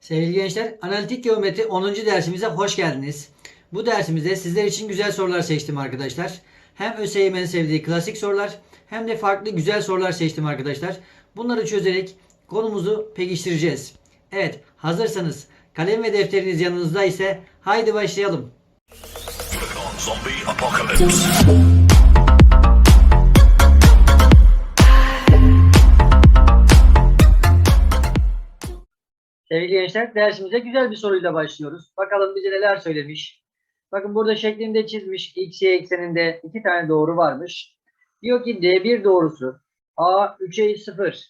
Sevgili gençler, analitik geometri 10. dersimize hoş geldiniz. Bu dersimizde sizler için güzel sorular seçtim arkadaşlar. Hem ÖSYM'nin sevdiği klasik sorular hem de farklı güzel sorular seçtim arkadaşlar. Bunları çözerek konumuzu pekiştireceğiz. Evet, hazırsanız kalem ve defteriniz yanınızda ise haydi başlayalım. Sevgili gençler dersimize güzel bir soruyla başlıyoruz. Bakalım bize neler söylemiş. Bakın burada şeklinde çizmiş. X, Y ekseninde iki tane doğru varmış. Diyor ki D1 doğrusu A 3'e 0,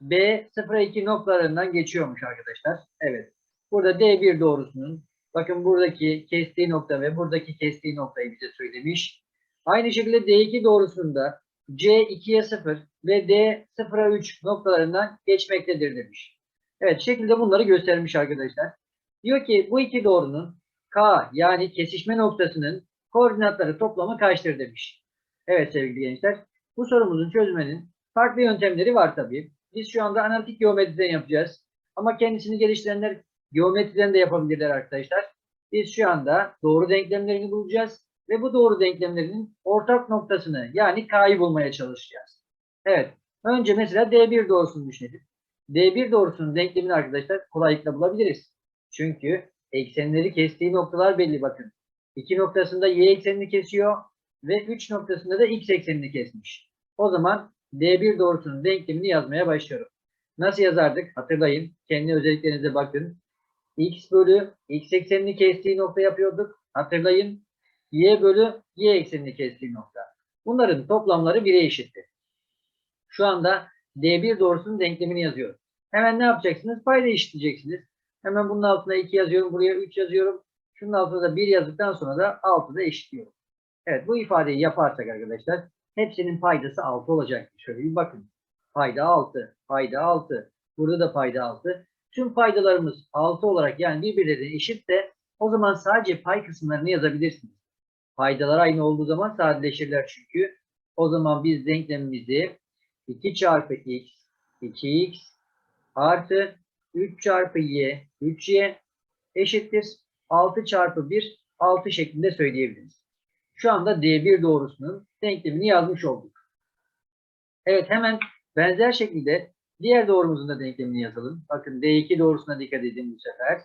B 0'a 2 noktalarından geçiyormuş arkadaşlar. Evet. Burada D1 doğrusunun bakın buradaki kestiği nokta ve buradaki kestiği noktayı bize söylemiş. Aynı şekilde D2 doğrusunda C 2'ye 0 ve D 0'a 3 noktalarından geçmektedir demiş. Evet şekilde bunları göstermiş arkadaşlar. Diyor ki bu iki doğrunun K yani kesişme noktasının koordinatları toplamı kaçtır demiş. Evet sevgili gençler. Bu sorumuzun çözmenin farklı yöntemleri var tabii. Biz şu anda analitik geometriden yapacağız. Ama kendisini geliştirenler geometriden de yapabilirler arkadaşlar. Biz şu anda doğru denklemlerini bulacağız ve bu doğru denklemlerinin ortak noktasını yani K'yı bulmaya çalışacağız. Evet. Önce mesela D1 doğrusunu düşünelim. D1 doğrusunun denklemini arkadaşlar kolaylıkla bulabiliriz. Çünkü eksenleri kestiği noktalar belli bakın. 2 noktasında y eksenini kesiyor ve 3 noktasında da x eksenini kesmiş. O zaman D1 doğrusunun denklemini yazmaya başlıyorum. Nasıl yazardık? Hatırlayın. Kendi özelliklerinize bakın. x bölü x eksenini kestiği nokta yapıyorduk. Hatırlayın. y bölü y eksenini kestiği nokta. Bunların toplamları 1'e eşittir. Şu anda D1 doğrusunun denklemini yazıyorum. Hemen ne yapacaksınız? Payda eşitleyeceksiniz. Hemen bunun altına 2 yazıyorum. Buraya 3 yazıyorum. Şunun altına da 1 yazdıktan sonra da 6'da eşitliyorum. Evet bu ifadeyi yaparsak arkadaşlar hepsinin paydası 6 olacak. Şöyle bir bakın. Payda 6. Payda 6. Burada da payda 6. Tüm paydalarımız 6 olarak yani birbirlerine eşit de o zaman sadece pay kısımlarını yazabilirsiniz. Paydalar aynı olduğu zaman sadeleşirler çünkü. O zaman biz denklemimizi 2 çarpı x 2x artı 3 çarpı y 3y eşittir 6 çarpı 1 6 şeklinde söyleyebiliriz. Şu anda D1 doğrusunun denklemini yazmış olduk. Evet hemen benzer şekilde diğer doğrumuzun da denklemini yazalım. Bakın D2 doğrusuna dikkat edin bu sefer.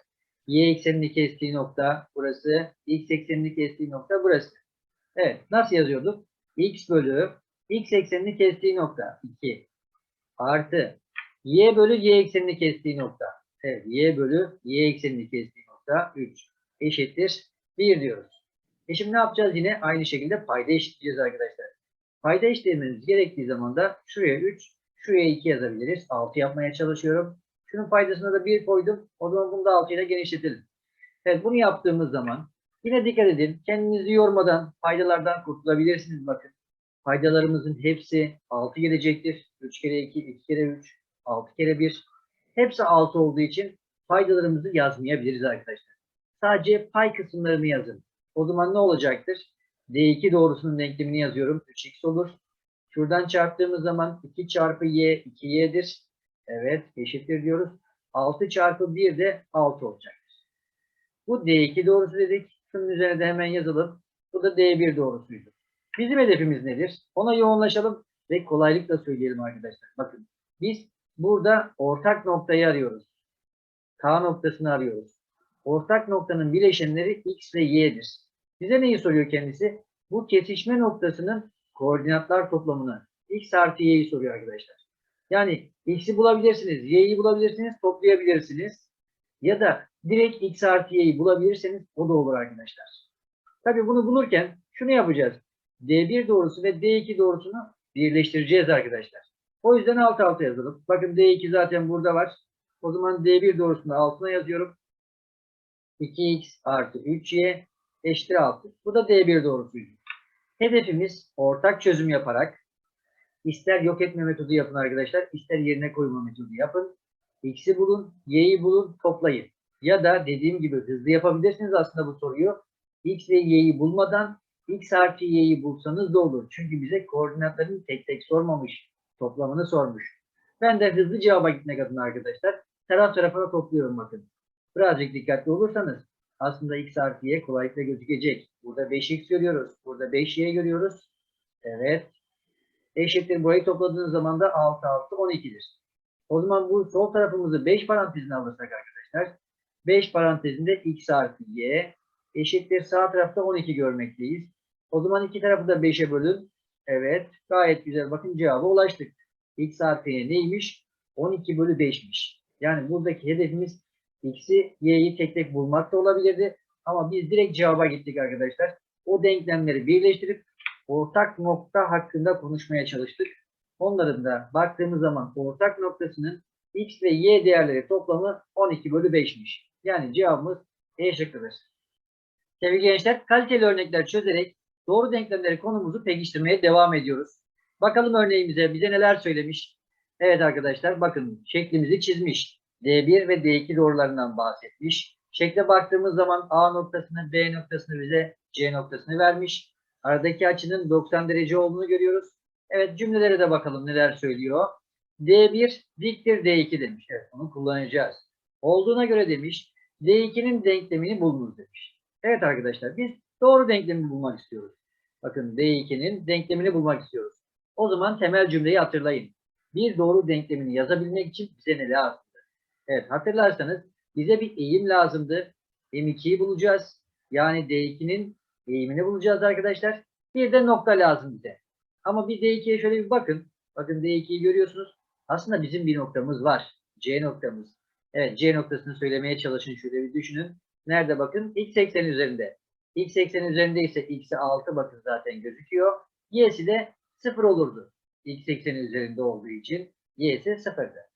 Y eksenini kestiği nokta burası. X eksenini kestiği nokta burası. Evet nasıl yazıyorduk? X bölü X eksenini kestiği nokta 2 artı y bölü y eksenini kestiği nokta. Evet, y bölü y eksenini kestiği nokta 3 eşittir 1 diyoruz. E şimdi ne yapacağız? Yine aynı şekilde payda eşitleyeceğiz arkadaşlar. Payda eşitlememiz gerektiği zaman da şuraya 3, şuraya 2 yazabiliriz. 6 yapmaya çalışıyorum. Şunun paydasına da 1 koydum. O zaman bunu da 6 ile genişletelim. Evet bunu yaptığımız zaman yine dikkat edin. Kendinizi yormadan paydalardan kurtulabilirsiniz bakın. Paydalarımızın hepsi 6 gelecektir. 3 kere 2, 2 kere 3, 6 kere 1. Hepsi 6 olduğu için paydalarımızı yazmayabiliriz arkadaşlar. Sadece pay kısımlarını yazın. O zaman ne olacaktır? D2 doğrusunun denklemini yazıyorum. 3x olur. Şuradan çarptığımız zaman 2 çarpı y 2y'dir. Evet eşittir diyoruz. 6 çarpı 1 de 6 olacaktır. Bu D2 doğrusu dedik. Şunun üzerine de hemen yazalım. Bu da D1 doğrusuydu. Bizim hedefimiz nedir? Ona yoğunlaşalım ve kolaylıkla söyleyelim arkadaşlar. Bakın biz burada ortak noktayı arıyoruz. K noktasını arıyoruz. Ortak noktanın bileşenleri x ve y'dir. Bize neyi soruyor kendisi? Bu kesişme noktasının koordinatlar toplamını x artı y'yi soruyor arkadaşlar. Yani x'i bulabilirsiniz, y'yi bulabilirsiniz, toplayabilirsiniz. Ya da direkt x artı y'yi bulabilirseniz o da olur arkadaşlar. Tabii bunu bulurken şunu yapacağız. D1 doğrusu ve D2 doğrusunu birleştireceğiz arkadaşlar. O yüzden alt alta yazalım. Bakın D2 zaten burada var. O zaman D1 doğrusunu altına yazıyorum. 2x artı 3y eşittir 6. Bu da D1 doğrusuydu. Hedefimiz ortak çözüm yaparak ister yok etme metodu yapın arkadaşlar, ister yerine koyma metodu yapın. X'i bulun, y'yi bulun, toplayın. Ya da dediğim gibi hızlı yapabilirsiniz aslında bu soruyu. X ve y'yi bulmadan x artı y'yi bulsanız da olur. Çünkü bize koordinatlarını tek tek sormamış. Toplamını sormuş. Ben de hızlı cevaba gitmek adına arkadaşlar taraf tarafına topluyorum bakın. Birazcık dikkatli olursanız aslında x artı y kolaylıkla gözükecek. Burada 5x görüyoruz. Burada 5y görüyoruz. Evet. Eşittir burayı topladığınız zaman da 6 6 12'dir. O zaman bu sol tarafımızı 5 parantezine alırsak arkadaşlar 5 parantezinde x artı y eşittir sağ tarafta 12 görmekteyiz. O zaman iki tarafı da 5'e bölün. Evet gayet güzel. Bakın cevaba ulaştık. x artı y neymiş? 12 bölü 5'miş. Yani buradaki hedefimiz x'i y'yi tek tek bulmak da olabilirdi. Ama biz direkt cevaba gittik arkadaşlar. O denklemleri birleştirip ortak nokta hakkında konuşmaya çalıştık. Onların da baktığımız zaman ortak noktasının x ve y değerleri toplamı 12 bölü 5'miş. Yani cevabımız E şıkkıdır. Sevgili gençler, kaliteli örnekler çözerek doğru denklemleri konumuzu pekiştirmeye devam ediyoruz. Bakalım örneğimize bize neler söylemiş. Evet arkadaşlar bakın şeklimizi çizmiş. D1 ve D2 doğrularından bahsetmiş. Şekle baktığımız zaman A noktasını, B noktasını bize C noktasını vermiş. Aradaki açının 90 derece olduğunu görüyoruz. Evet cümlelere de bakalım neler söylüyor. D1 diktir D2 demiş. Evet onu kullanacağız. Olduğuna göre demiş D2'nin denklemini bulunuz demiş. Evet arkadaşlar biz doğru denklemi bulmak istiyoruz. Bakın D2'nin denklemini bulmak istiyoruz. O zaman temel cümleyi hatırlayın. Bir doğru denklemini yazabilmek için bize ne lazımdı? Evet hatırlarsanız bize bir eğim lazımdı. M2'yi bulacağız. Yani D2'nin eğimini bulacağız arkadaşlar. Bir de nokta lazım bize. Ama bir D2'ye şöyle bir bakın. Bakın D2'yi görüyorsunuz. Aslında bizim bir noktamız var. C noktamız. Evet C noktasını söylemeye çalışın. Şöyle bir düşünün. Nerede bakın? X eksen üzerinde. X eksen üzerinde ise X'i 6 bakın zaten gözüküyor. Y'si de 0 olurdu. X ekseni üzerinde olduğu için Y'si 0'dı.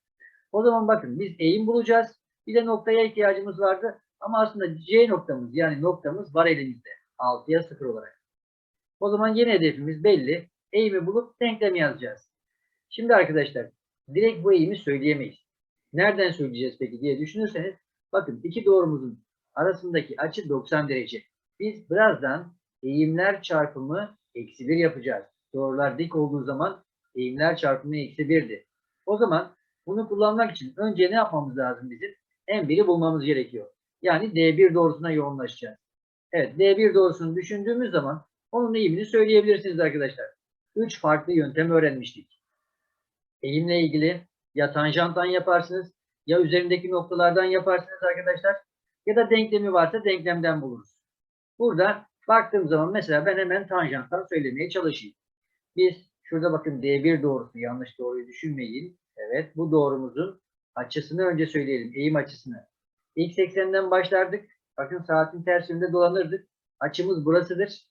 O zaman bakın biz eğim bulacağız. Bir de noktaya ihtiyacımız vardı. Ama aslında C noktamız yani noktamız var elimizde. 6'ya 0 olarak. O zaman yeni hedefimiz belli. Eğimi bulup denklemi yazacağız. Şimdi arkadaşlar direkt bu eğimi söyleyemeyiz. Nereden söyleyeceğiz peki diye düşünürseniz bakın iki doğrumuzun arasındaki açı 90 derece. Biz birazdan eğimler çarpımı eksi 1 yapacağız. Doğrular dik olduğu zaman eğimler çarpımı eksi 1'di. O zaman bunu kullanmak için önce ne yapmamız lazım bizim? M1'i bulmamız gerekiyor. Yani D1 doğrusuna yoğunlaşacağız. Evet D1 doğrusunu düşündüğümüz zaman onun eğimini söyleyebilirsiniz arkadaşlar. 3 farklı yöntem öğrenmiştik. Eğimle ilgili ya tanjanttan yaparsınız ya üzerindeki noktalardan yaparsınız arkadaşlar. Ya da denklemi varsa denklemden buluruz. Burada baktığım zaman mesela ben hemen tanjanttan söylemeye çalışayım. Biz şurada bakın D1 doğrusu yanlış doğruyu düşünmeyin. Evet bu doğrumuzun açısını önce söyleyelim. Eğim açısını. X ekseninden başlardık. Bakın saatin ters yönünde dolanırdık. Açımız burasıdır.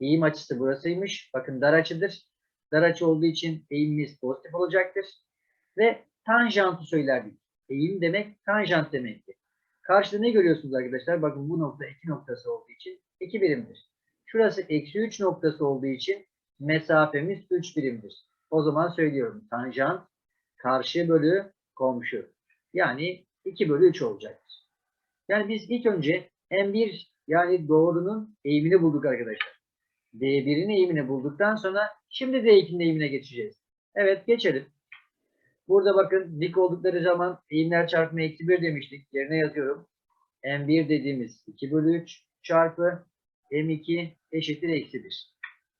Eğim açısı burasıymış. Bakın dar açıdır. Dar açı olduğu için eğimimiz pozitif olacaktır. Ve tanjantı söylerdik. Eğim demek tanjant demektir. Karşıda ne görüyorsunuz arkadaşlar? Bakın bu nokta 2 noktası olduğu için 2 birimdir. Şurası eksi 3 noktası olduğu için mesafemiz 3 birimdir. O zaman söylüyorum. Tanjant karşı bölü komşu. Yani 2 bölü 3 olacaktır. Yani biz ilk önce M1 yani doğrunun eğimini bulduk arkadaşlar. D1'in eğimini bulduktan sonra şimdi D2'nin eğimine geçeceğiz. Evet geçelim. Burada bakın dik oldukları zaman eğimler çarpımı eksi 1 demiştik. Yerine yazıyorum. M1 dediğimiz 2 bölü 3 çarpı M2 eşittir eksi 1.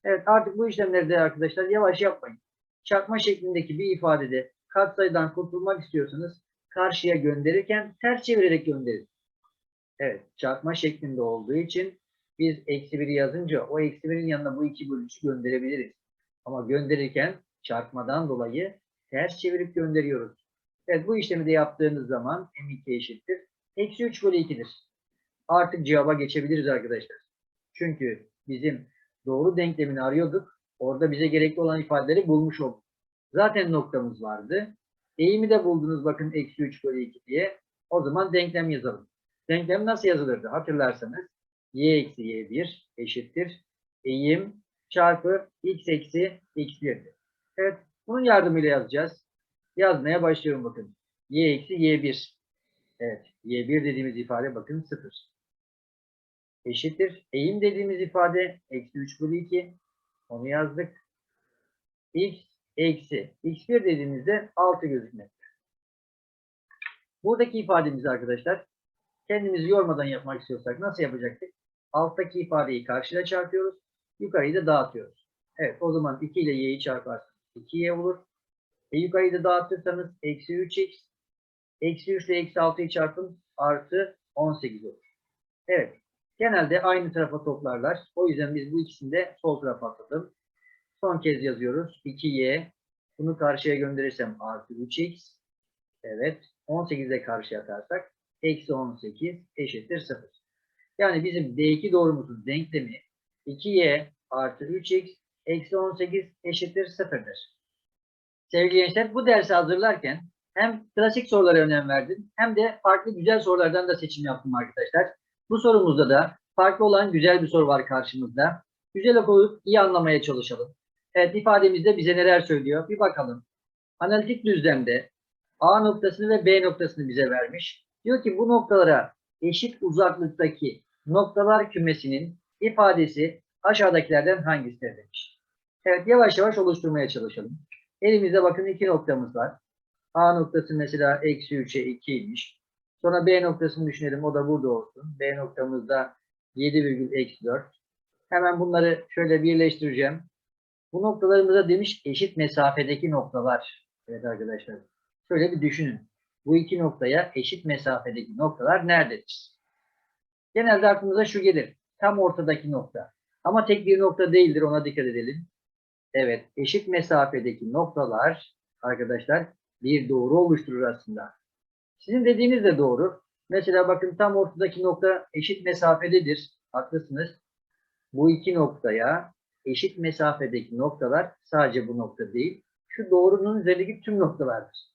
Evet artık bu işlemleri de arkadaşlar yavaş yapmayın. Çarpma şeklindeki bir ifadede katsayıdan kurtulmak istiyorsanız karşıya gönderirken ters çevirerek gönderin. Evet çarpma şeklinde olduğu için biz eksi 1'i yazınca o eksi 1'in yanına bu 2 bölü 3'ü gönderebiliriz. Ama gönderirken çarpmadan dolayı ters çevirip gönderiyoruz. Evet bu işlemi de yaptığınız zaman M2 eşittir. Eksi 3 bölü 2'dir. Artık cevaba geçebiliriz arkadaşlar. Çünkü bizim doğru denklemini arıyorduk. Orada bize gerekli olan ifadeleri bulmuş olduk. Zaten noktamız vardı. Eğimi de buldunuz bakın eksi 3 bölü 2 diye. O zaman denklem yazalım. Denklem nasıl yazılırdı? Hatırlarsanız y eksi y1 eşittir. Eğim çarpı x eksi x1'di. Evet bunun yardımıyla yazacağız. Yazmaya başlıyorum bakın. y eksi y1. Evet y1 dediğimiz ifade bakın 0. Eşittir. Eğim dediğimiz ifade eksi 3 bölü 2. Onu yazdık. x eksi x1 dediğimizde 6 gözükmekte. Buradaki ifademiz arkadaşlar Kendimizi yormadan yapmak istiyorsak nasıl yapacaktık? Alttaki ifadeyi karşıya çarpıyoruz. Yukarıyı da dağıtıyoruz. Evet o zaman 2 ile y'yi çarparsanız 2y olur. E, yukarıyı da dağıtırsanız eksi 3x. Eksi 3 ile eksi 6'yı çarpın artı 18 olur. Evet. Genelde aynı tarafa toplarlar. O yüzden biz bu ikisini de sol tarafa atladım. Son kez yazıyoruz. 2y. Bunu karşıya gönderirsem artı 3x. Evet. 18'e karşıya atarsak eksi 18 eşittir 0. Yani bizim D2 doğrumuzun denklemi 2y artı 3x eksi 18 eşittir 0'dır. Sevgili gençler bu dersi hazırlarken hem klasik sorulara önem verdim hem de farklı güzel sorulardan da seçim yaptım arkadaşlar. Bu sorumuzda da farklı olan güzel bir soru var karşımızda. Güzel okuyup iyi anlamaya çalışalım. Evet ifademizde bize neler söylüyor bir bakalım. Analitik düzlemde A noktasını ve B noktasını bize vermiş. Diyor ki bu noktalara eşit uzaklıktaki noktalar kümesinin ifadesi aşağıdakilerden hangisidir demiş. Evet yavaş yavaş oluşturmaya çalışalım. Elimizde bakın iki noktamız var. A noktası mesela eksi 3'e 2'ymiş. Sonra B noktasını düşünelim. O da burada olsun. B noktamızda 7,4. Hemen bunları şöyle birleştireceğim. Bu noktalarımıza demiş eşit mesafedeki noktalar. Evet arkadaşlar. Şöyle bir düşünün. Bu iki noktaya eşit mesafedeki noktalar nerededir? Genelde aklımıza şu gelir. Tam ortadaki nokta. Ama tek bir nokta değildir. Ona dikkat edelim. Evet. Eşit mesafedeki noktalar arkadaşlar bir doğru oluşturur aslında. Sizin dediğiniz de doğru. Mesela bakın tam ortadaki nokta eşit mesafededir. Haklısınız. Bu iki noktaya eşit mesafedeki noktalar sadece bu nokta değil. Şu doğrunun üzerindeki tüm noktalardır.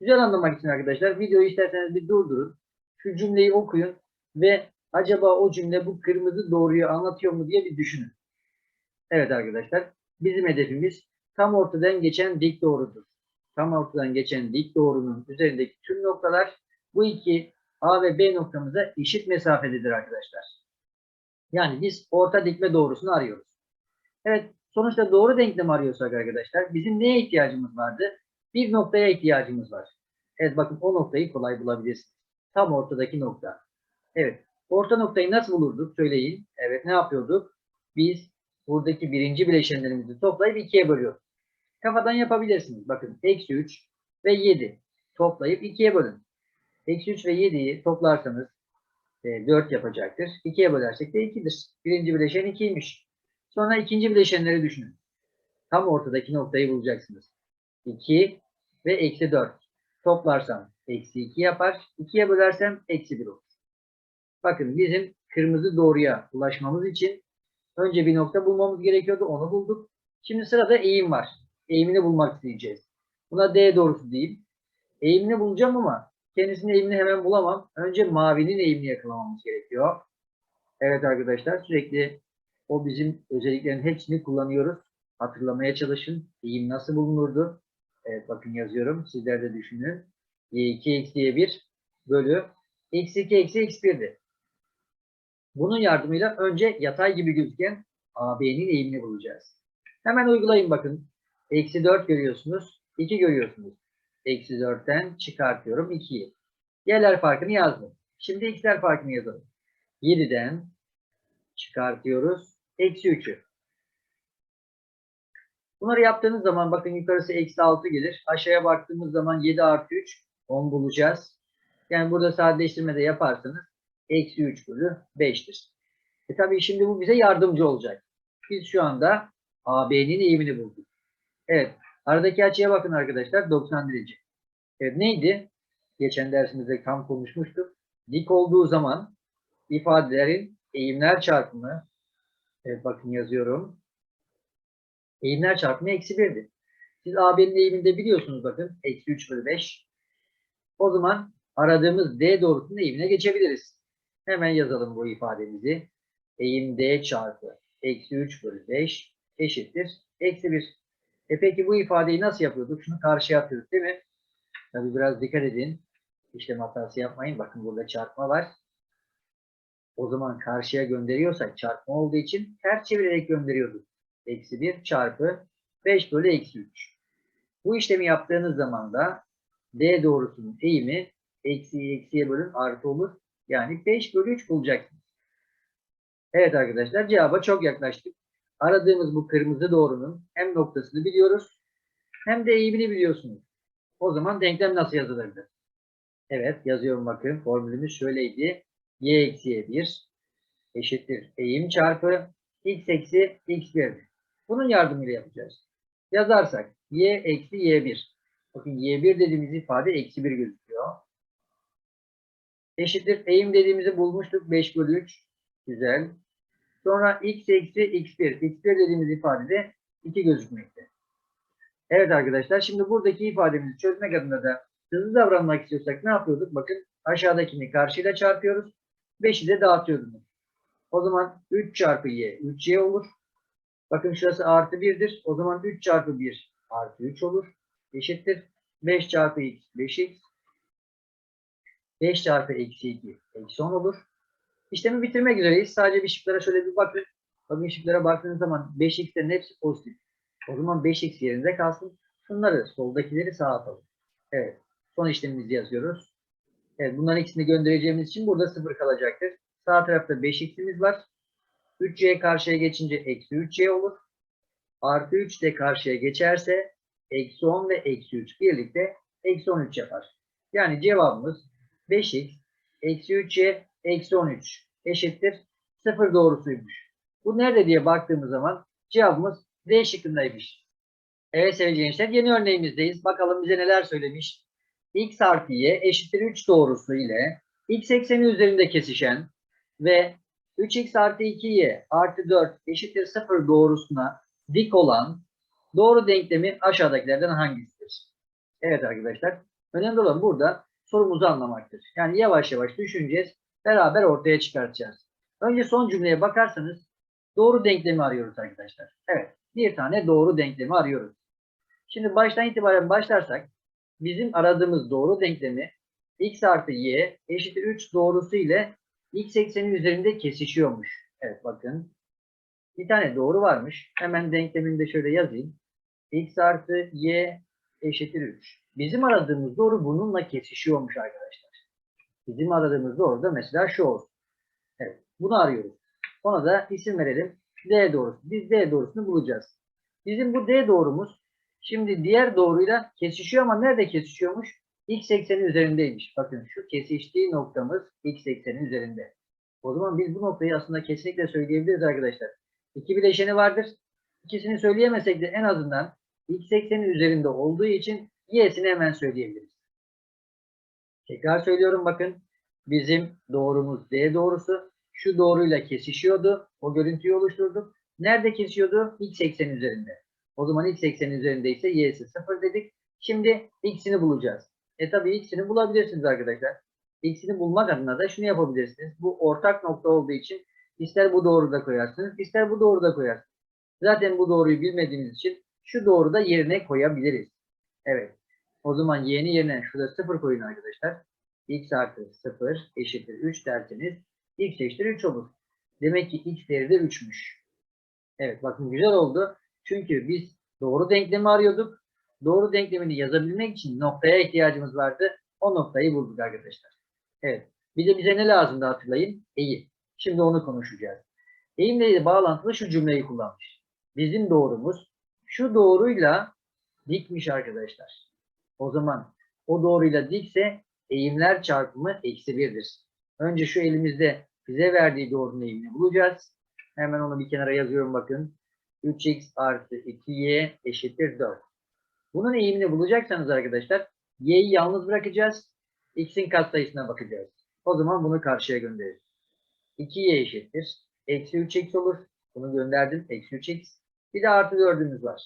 Güzel anlamak için arkadaşlar videoyu isterseniz bir durdurun. Şu cümleyi okuyun ve acaba o cümle bu kırmızı doğruyu anlatıyor mu diye bir düşünün. Evet arkadaşlar bizim hedefimiz tam ortadan geçen dik doğrudur. Tam ortadan geçen dik doğrunun üzerindeki tüm noktalar bu iki A ve B noktamıza eşit mesafededir arkadaşlar. Yani biz orta dikme doğrusunu arıyoruz. Evet sonuçta doğru denklem arıyorsak arkadaşlar bizim neye ihtiyacımız vardı? Bir noktaya ihtiyacımız var. Evet bakın o noktayı kolay bulabilirsiniz. Tam ortadaki nokta. Evet. Orta noktayı nasıl bulurduk? Söyleyin. Evet ne yapıyorduk? Biz buradaki birinci bileşenlerimizi toplayıp ikiye bölüyoruz. Kafadan yapabilirsiniz. Bakın eksi 3 ve 7 toplayıp ikiye bölün. Eksi 3 ve 7'yi toplarsanız e, 4 yapacaktır. 2'ye bölersek de 2'dir. Birinci bileşen 2'ymiş. Sonra ikinci bileşenleri düşünün. Tam ortadaki noktayı bulacaksınız. 2 ve eksi 4. Toplarsam eksi 2 yapar. 2'ye bölersem eksi 1 olur. Bakın bizim kırmızı doğruya ulaşmamız için önce bir nokta bulmamız gerekiyordu. Onu bulduk. Şimdi sırada eğim var. Eğimini bulmak isteyeceğiz. Buna D doğrusu diyeyim. Eğimini bulacağım ama kendisinin eğimini hemen bulamam. Önce mavinin eğimini yakalamamız gerekiyor. Evet arkadaşlar sürekli o bizim özelliklerin hepsini kullanıyoruz. Hatırlamaya çalışın. Eğim nasıl bulunurdu? Evet bakın yazıyorum. Sizler de düşünün. Y2 eksi Y1 bölü eksi 2 eksi x1'di. Bunun yardımıyla önce yatay gibi gözüken AB'nin eğimini bulacağız. Hemen uygulayın bakın. Eksi 4 görüyorsunuz. 2 görüyorsunuz. Eksi 4'ten çıkartıyorum 2'yi. Y'ler farkını yazdım. Şimdi x'ler farkını yazalım. 7'den çıkartıyoruz. Eksi 3'ü. Bunları yaptığınız zaman bakın yukarısı eksi 6 gelir. Aşağıya baktığımız zaman 7 artı 3 10 bulacağız. Yani burada sadeleştirme de yaparsanız eksi 3 bölü 5'tir. E tabii şimdi bu bize yardımcı olacak. Biz şu anda AB'nin eğimini bulduk. Evet. Aradaki açıya bakın arkadaşlar. 90 derece. Evet neydi? Geçen dersimizde tam konuşmuştuk. Dik olduğu zaman ifadelerin eğimler çarpımı evet bakın yazıyorum. Eğimler çarpımı eksi 1'di. Siz AB'nin eğiminde biliyorsunuz bakın. Eksi 3 bölü 5. O zaman aradığımız D doğrusunun eğimine geçebiliriz. Hemen yazalım bu ifademizi. Eğim D çarpı eksi 3 bölü 5 eşittir. Eksi 1. E peki bu ifadeyi nasıl yapıyorduk? Şunu karşıya atıyoruz değil mi? Tabi biraz dikkat edin. İşlem hatası yapmayın. Bakın burada çarpma var. O zaman karşıya gönderiyorsak çarpma olduğu için ters çevirerek gönderiyorduk. Eksi 1 çarpı 5 bölü eksi 3. Bu işlemi yaptığınız zaman da D doğrusunun eğimi Eksiyi eksiye bölün artı olur. Yani 5 bölü 3 bulacaksınız. Evet arkadaşlar cevaba çok yaklaştık. Aradığımız bu kırmızı doğrunun hem noktasını biliyoruz hem de eğimini biliyorsunuz. O zaman denklem nasıl yazılırdı? Evet yazıyorum bakın. Formülümüz şöyleydi. y eksi y1 eşittir eğim çarpı x eksi x1. Bunun yardımıyla yapacağız. Yazarsak y eksi y1. Bakın y1 dediğimiz ifade eksi 1 gözüküyor. Eşittir eğim dediğimizi bulmuştuk 5 bölü 3. Güzel. Sonra x eksi x1. x1 dediğimiz ifadede 2 gözükmekte. Evet arkadaşlar şimdi buradaki ifademizi çözmek adına da hızlı davranmak istiyorsak ne yapıyorduk? Bakın aşağıdakini karşıyla çarpıyoruz. 5'i de dağıtıyorduk. O zaman 3 çarpı y 3y olur. Bakın şurası artı 1'dir. O zaman 3 çarpı 1 artı 3 olur. Eşittir. 5 çarpı x 5x. 5 çarpı eksi 2 eksi 10 olur. İşlemi bitirmek üzereyiz. Sadece bir şıklara şöyle bir bakın. Bakın şıklara baktığınız zaman 5x'lerin hepsi pozitif. O zaman 5x yerinde kalsın. Şunları soldakileri sağa atalım. Evet. Son işlemimizi yazıyoruz. Evet. Bunların ikisini göndereceğimiz için burada 0 kalacaktır. Sağ tarafta 5x'imiz var. 3y karşıya geçince eksi 3y olur. Artı 3 de karşıya geçerse eksi 10 ve eksi 3 birlikte eksi 13 yapar. Yani cevabımız 5x eksi 3y eksi 13 eşittir 0 doğrusuymuş. Bu nerede diye baktığımız zaman cevabımız D şıkkındaymış. Evet sevgili gençler yeni örneğimizdeyiz. Bakalım bize neler söylemiş. x artı y eşittir 3 doğrusu ile x ekseni üzerinde kesişen ve 3x artı 2y artı 4 eşittir 0 doğrusuna dik olan doğru denklemi aşağıdakilerden hangisidir? Evet arkadaşlar. Önemli olan burada sorumuzu anlamaktır. Yani yavaş yavaş düşüneceğiz. Beraber ortaya çıkartacağız. Önce son cümleye bakarsanız doğru denklemi arıyoruz arkadaşlar. Evet. Bir tane doğru denklemi arıyoruz. Şimdi baştan itibaren başlarsak bizim aradığımız doğru denklemi x artı y eşittir 3 doğrusu ile x ekseni üzerinde kesişiyormuş. Evet bakın. Bir tane doğru varmış. Hemen denklemini de şöyle yazayım. x artı y eşittir 3. Bizim aradığımız doğru bununla kesişiyormuş arkadaşlar. Bizim aradığımız doğru da mesela şu olsun. Evet. Bunu arıyoruz. Ona da isim verelim. D doğrusu. Biz D doğrusunu bulacağız. Bizim bu D doğrumuz şimdi diğer doğruyla kesişiyor ama nerede kesişiyormuş? X ekseni üzerindeymiş. Bakın şu kesiştiği noktamız X ekseni üzerinde. O zaman biz bu noktayı aslında kesinlikle söyleyebiliriz arkadaşlar. İki bileşeni vardır. İkisini söyleyemesek de en azından X ekseni üzerinde olduğu için Y'sini hemen söyleyebiliriz. Tekrar söylüyorum bakın. Bizim doğrumuz D doğrusu. Şu doğruyla kesişiyordu. O görüntüyü oluşturduk. Nerede kesiyordu? X ekseni üzerinde. O zaman X ekseni üzerindeyse Y'si 0 dedik. Şimdi X'ini bulacağız. E tabi X'ini bulabilirsiniz arkadaşlar. X'ini bulmak adına da şunu yapabilirsiniz. Bu ortak nokta olduğu için ister bu doğruda koyarsınız, ister bu doğruda koyarsınız. Zaten bu doğruyu bilmediğimiz için şu doğruda yerine koyabiliriz. Evet. O zaman y'ni yerine şurada 0 koyun arkadaşlar. x artı 0 eşittir 3 derseniz x eşittir 3 olur. Demek ki x değeri de 3'müş. Evet bakın güzel oldu. Çünkü biz doğru denklemi arıyorduk. Doğru denklemini yazabilmek için noktaya ihtiyacımız vardı. O noktayı bulduk arkadaşlar. Evet. Bir de bize ne lazımdı hatırlayın? Eğim. Şimdi onu konuşacağız. Eğimle bağlantılı şu cümleyi kullanmış. Bizim doğrumuz şu doğruyla dikmiş arkadaşlar. O zaman o doğruyla dikse eğimler çarpımı eksi birdir. Önce şu elimizde bize verdiği doğrunun eğimini bulacağız. Hemen onu bir kenara yazıyorum bakın. 3x artı 2y eşittir 4. Bunun eğimini bulacaksanız arkadaşlar y'yi yalnız bırakacağız. x'in katsayısına bakacağız. O zaman bunu karşıya göndeririz. 2y eşittir. Eksi 3x olur. Bunu gönderdim. Eksi 3x. Bir de artı 4'ümüz var.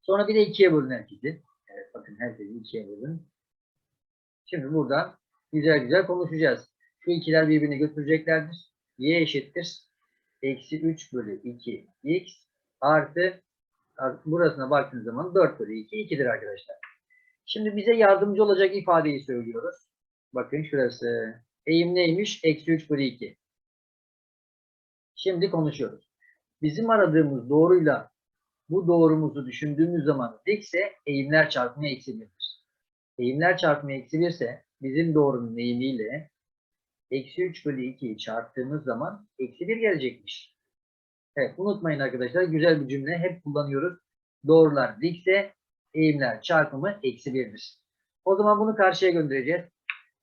Sonra bir de 2'ye bölün herkesi. Evet bakın herkesi 2'ye bölün. Şimdi burada güzel güzel konuşacağız. Şu ikiler birbirini götüreceklerdir. y eşittir. Eksi 3 bölü 2 x artı artı burasına baktığınız zaman 4 bölü 2 2'dir arkadaşlar. Şimdi bize yardımcı olacak ifadeyi söylüyoruz. Bakın şurası. Eğim neymiş? Eksi 3 bölü 2. Şimdi konuşuyoruz. Bizim aradığımız doğruyla bu doğrumuzu düşündüğümüz zaman dikse eğimler çarpımı eksi birdir. eğimler çarpımı eksi 1 ise bizim doğrunun eğimiyle eksi 3 bölü 2'yi çarptığımız zaman eksi 1 gelecekmiş. Evet unutmayın arkadaşlar güzel bir cümle hep kullanıyoruz. Doğrular dikse eğimler çarpımı eksi 1'dir. O zaman bunu karşıya göndereceğiz.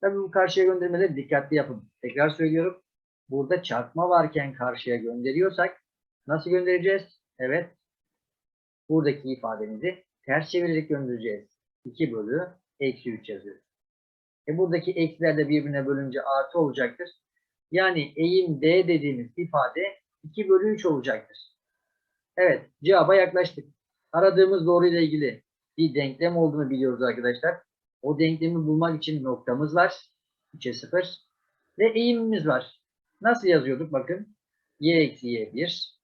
Tabii bu karşıya göndermeleri dikkatli yapın. Tekrar söylüyorum. Burada çarpma varken karşıya gönderiyorsak nasıl göndereceğiz? Evet. Buradaki ifademizi ters çevirerek göndereceğiz. 2 bölü eksi 3 yazıyoruz. E buradaki eksiler de birbirine bölünce artı olacaktır. Yani eğim D dediğimiz ifade 2 bölü 3 olacaktır. Evet cevaba yaklaştık. Aradığımız doğruyla ilgili bir denklem olduğunu biliyoruz arkadaşlar. O denklemi bulmak için noktamız var. 3'e 0. Ve eğimimiz var. Nasıl yazıyorduk? Bakın. Y eksi Y1.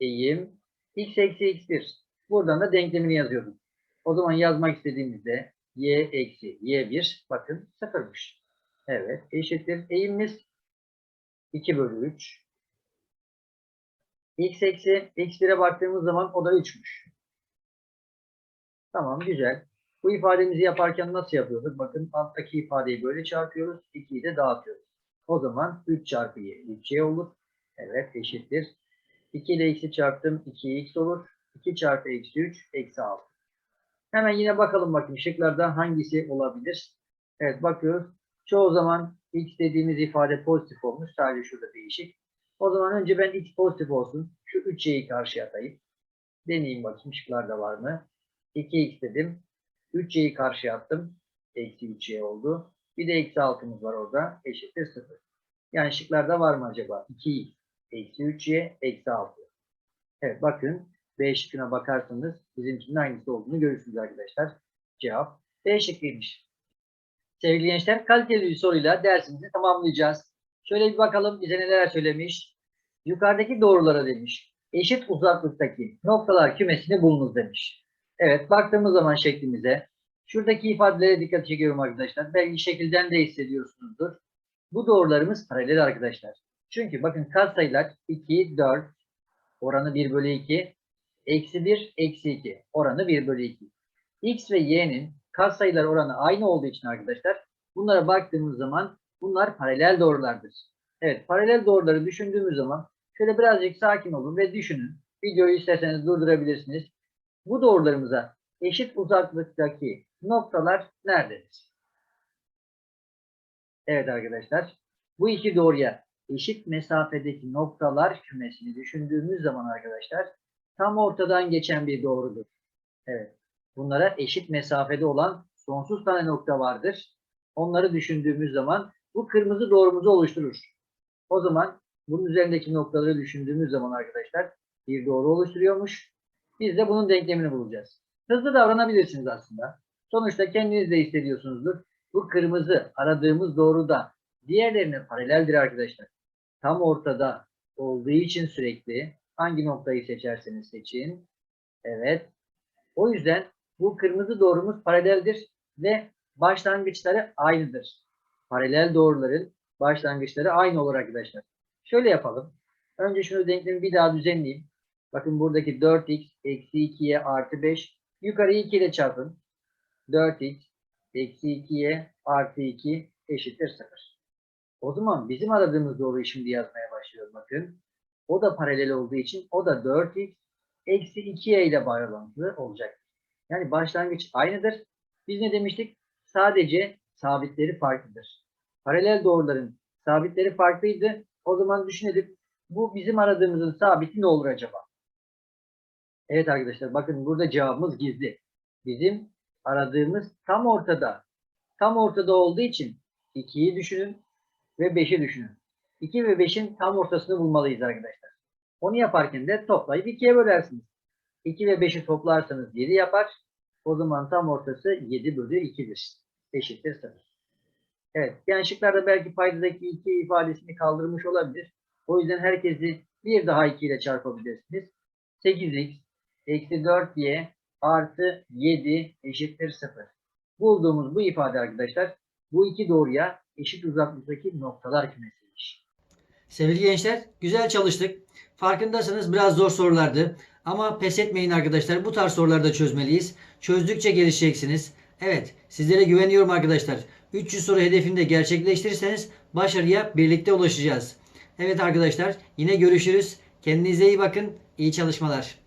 Eğim. X eksi X1. Buradan da denklemini yazıyorduk. O zaman yazmak istediğimizde Y eksi Y1 bakın sıfırmış. Evet eşittir. Eğimimiz 2 bölü 3. X eksi X1'e baktığımız zaman o da 3'müş. Tamam güzel. Bu ifademizi yaparken nasıl yapıyorduk? Bakın alttaki ifadeyi böyle çarpıyoruz. 2'yi de dağıtıyoruz. O zaman 3 çarpı y 3y olur. Evet eşittir. 2 ile x'i çarptım. 2x olur. 2 çarpı eksi 3 eksi 6. Hemen yine bakalım bakın şıklarda hangisi olabilir? Evet bakıyoruz. Çoğu zaman x dediğimiz ifade pozitif olmuş. Sadece şurada değişik. O zaman önce ben x pozitif olsun. Şu 3y'yi karşıya atayım. Deneyeyim bakayım şıklarda var mı? 2x dedim. 3y'yi karşıya attım. Eksi 3y oldu. Bir de eksi 6'mız var orada. Eşittir 0. Yani şıklarda var mı acaba? 2x eksi 3y eksi 6. Evet bakın B şıkkına bakarsanız bizimkinin hangisi olduğunu görürsünüz arkadaşlar. Cevap B şıkkıymış. Sevgili gençler kaliteli bir soruyla dersimizi tamamlayacağız. Şöyle bir bakalım bize neler söylemiş. Yukarıdaki doğrulara demiş. Eşit uzaklıktaki noktalar kümesini bulunuz demiş. Evet baktığımız zaman şeklimize şuradaki ifadelere dikkat çekiyorum arkadaşlar. Belki şekilden de hissediyorsunuzdur. Bu doğrularımız paralel arkadaşlar. Çünkü bakın katsayılar 2, 4 oranı 1 bölü 2 eksi 1, eksi 2 oranı 1 bölü 2. X ve Y'nin katsayılar oranı aynı olduğu için arkadaşlar bunlara baktığımız zaman bunlar paralel doğrulardır. Evet paralel doğruları düşündüğümüz zaman şöyle birazcık sakin olun ve düşünün. Videoyu isterseniz durdurabilirsiniz. Bu doğrularımıza eşit uzaklıktaki noktalar nerededir? Evet arkadaşlar. Bu iki doğruya eşit mesafedeki noktalar kümesini düşündüğümüz zaman arkadaşlar tam ortadan geçen bir doğrudur. Evet. Bunlara eşit mesafede olan sonsuz tane nokta vardır. Onları düşündüğümüz zaman bu kırmızı doğrumuzu oluşturur. O zaman bunun üzerindeki noktaları düşündüğümüz zaman arkadaşlar bir doğru oluşturuyormuş. Biz de bunun denklemini bulacağız. Hızlı davranabilirsiniz aslında. Sonuçta kendiniz de hissediyorsunuzdur. Bu kırmızı aradığımız doğru da diğerlerine paraleldir arkadaşlar. Tam ortada olduğu için sürekli hangi noktayı seçerseniz seçin. Evet. O yüzden bu kırmızı doğrumuz paraleldir ve başlangıçları aynıdır. Paralel doğruların başlangıçları aynı olur arkadaşlar. Şöyle yapalım. Önce şunu denklemi bir daha düzenleyeyim. Bakın buradaki 4x eksi 2y artı 5. Yukarıyı 2 ile çarpın. 4x eksi 2y artı 2 eşittir 0. O zaman bizim aradığımız doğruyu şimdi yazmaya başlıyoruz bakın. O da paralel olduğu için o da 4x eksi 2y ile bağlantılı olacak. Yani başlangıç aynıdır. Biz ne demiştik? Sadece sabitleri farklıdır. Paralel doğruların sabitleri farklıydı. O zaman düşünelim. Bu bizim aradığımızın sabiti ne olur acaba? Evet arkadaşlar bakın burada cevabımız gizli. Bizim aradığımız tam ortada. Tam ortada olduğu için 2'yi düşünün ve 5'i düşünün. 2 ve 5'in tam ortasını bulmalıyız arkadaşlar. Onu yaparken de toplayıp 2'ye bölersiniz. 2 ve 5'i toplarsanız 7 yapar. O zaman tam ortası 7 bölü 2'dir. Eşittir 0. Evet. Yani belki paydadaki 2 ifadesini kaldırmış olabilir. O yüzden herkesi bir daha 2 ile çarpabilirsiniz. 8x eksi 4y artı 7 eşittir 0. Bulduğumuz bu ifade arkadaşlar bu iki doğruya eşit uzaklıktaki noktalar kümesiymiş. Sevgili gençler güzel çalıştık. Farkındasınız biraz zor sorulardı. Ama pes etmeyin arkadaşlar. Bu tarz soruları da çözmeliyiz. Çözdükçe gelişeceksiniz. Evet, sizlere güveniyorum arkadaşlar. 300 soru hedefini de gerçekleştirirseniz başarıya birlikte ulaşacağız. Evet arkadaşlar, yine görüşürüz. Kendinize iyi bakın. İyi çalışmalar.